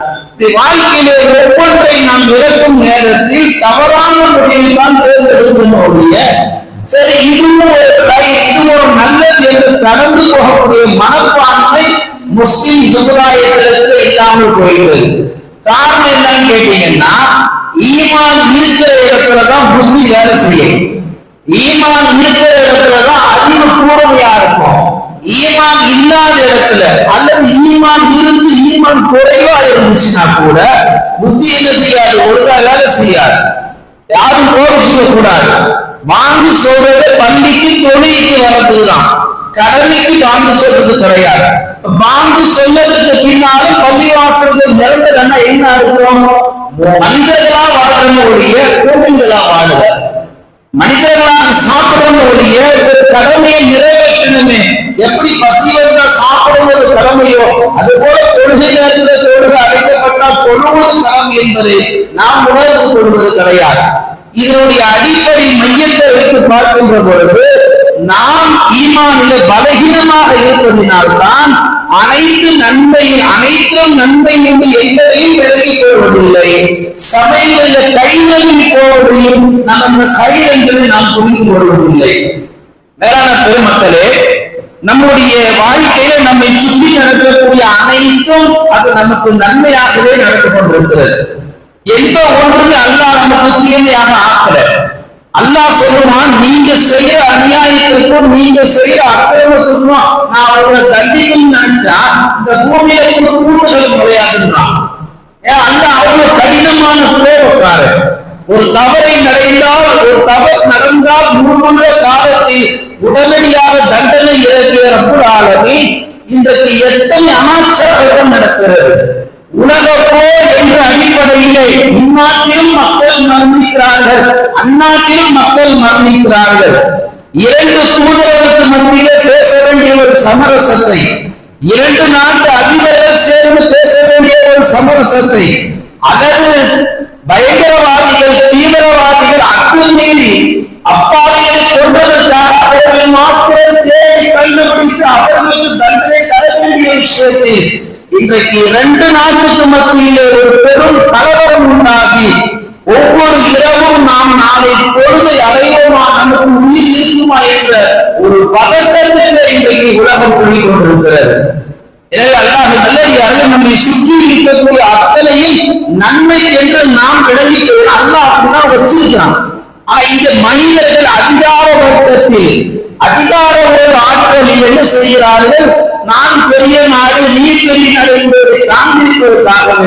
வாழ்க்கையில வாழ்க்கையிலே ஒவ்வொன்றை நாம் இறக்கும் நேரத்தில் தவறான முடிவில் தான் தேர்ந்தெடுக்கணும் சரி இதுவும் ஒரு கை இதுவும் ஒரு நல்லது என்று கடந்து போகக்கூடிய மனப்பான்மை முஸ்லிம் சமுதாயத்திலிருந்து இல்லாமல் போயிடுது காரணம் என்னன்னு கேட்டீங்கன்னா ஈமான் இருக்கிற இடத்துல தான் புத்தி வேலை செய்யும். ஈமான் இருக்கிற இடத்துல தான் அறிவு கூர்மையா இருக்கும். ஈமான் இல்லாத இடத்துல அல்லது ஈமான் ஈமான் குறைவா இருந்துச்சுன்னா கூட புத்தி என்ன செய்யாது? ஒழுங்கா வேலை செய்யாது. யாரும் கோபிச்சுக்க கூடாது வாங்கி சொல்றது பள்ளிக்கு தொழிலுக்கு வர்றதுதான். கடமைக்கு வாங்கி சொல்றது கிடையாது. வாங்கி சொல்லதுக்கு பின்னாலும் வாசலுக்கு நிரந்தரம்னா என்ன இருக்கும் மனிதர்களா வாழ்றவங்க கூட்டங்களா கோவில்களா வாழுற மனிதர்களாக சாப்பிடணும் ஒரு கடமையை நிறைவேற்றணுமே. எப்படி பசி வந்தால் சாப்பிடுவது கடமையோ? அது போல நேரத்தில் தொழுக அழைக்கப்பட்டால் தொழுவது என்பதை நாம் உணர்ந்து கொள்வது கிடையாது. இதனுடைய அடிப்படை மையத்தை எடுத்து பார்க்கின்ற பொழுது நாம் பலகீனமாக இருப்பதினால்தான் அனைத்து நன்மை அனைத்தும் நன்மை என்று எங்களையும் விலகிக் கொள்வதில்லை சபைகளில் கைகளில் போவதையும் நாம் அந்த கை என்பதை நாம் புரிந்து கொள்வதில்லை. மேலான பெருமக்களே நம்முடைய வாழ்க்கையில நம்மை சுற்றி நடக்கக்கூடிய அனைத்தும் அது நமக்கு நன்மையாகவே நடந்து கொண்டிருக்கிறது எந்த ஒன்று அல்லாஹ் நமக்கு தீமையாக ஆக்கல. அல்லாஹ் சொல்லுவான் நீங்க செய்யற அநியாயத்திற்கும் நீங்க செய்யற அக்கிரமத்திற்கும் நான் அவர்களை தண்டிக்கும் நினைச்சா இந்த பூமியில இருந்து கூட்டுதல் முறையாதுன்றான் ஏன் அல்லாஹ் அவ்வளவு கடினமான கோபக்காரர் ஒரு தவறை நடந்தால் ஒரு தவறு நடந்தால் மூணுள்ள காலத்தில் உடனடியாக தண்டனை இறக்கிய இன்றைக்கு எத்தனை அனாச்சாரங்கள் நடக்கிறது? உலக போர் என்ற அடிப்படையிலே உன்னாட்டிலும் மக்கள் மரணிக்கிறார்கள் அந்நாட்டிலும் மக்கள் மரணிக்கிறார்கள். இரண்டு தூதர்களுக்கு மத்தியிலே பேச வேண்டிய ஒரு சமரசத்தை இரண்டு நாட்டு அதிபர்கள் சேர்ந்து பேச வேண்டிய ஒரு சமரசத்தை அதற்கு பயங்கரவாதிகள் தீவிரவாதிகள் அத்துமீறி அப்பாவியை கொண்டதற்காக அவர்களை மாத்திரம் தேடி அவர்களுக்கு தண்டனை தர வேண்டிய விஷயத்தை இன்றைக்கு இரண்டு நாட்டுக்கு மத்தியிலே ஒரு பெரும் கலவரம் உண்டாகி ஒவ்வொரு இரவும் நாம் நாளை பொழுதை அடைவோமா நமக்கு உயிர் இருக்குமா என்ற ஒரு பதட்டத்தில் இன்றைக்கு உலகம் கூடிக் கொண்டிருக்கிறது. எனவே அல்லாஹ் நல்லடியார்கள் நம்மை சுற்றி இருக்கக்கூடிய அத்தனையும் நன்மை என்று நாம் விளங்கிக் அல்லாஹ் அப்படிதான் வச்சிருக்கான் ஆனா இங்க மனிதர்கள் அதிகார வர்க்கத்தில் அதிகார ஒரு என்ன செய்கிறார்கள்? நான் பெரிய நாடு நீ பெரிய நாடு என்பதை காண்பிப்பதற்காகவே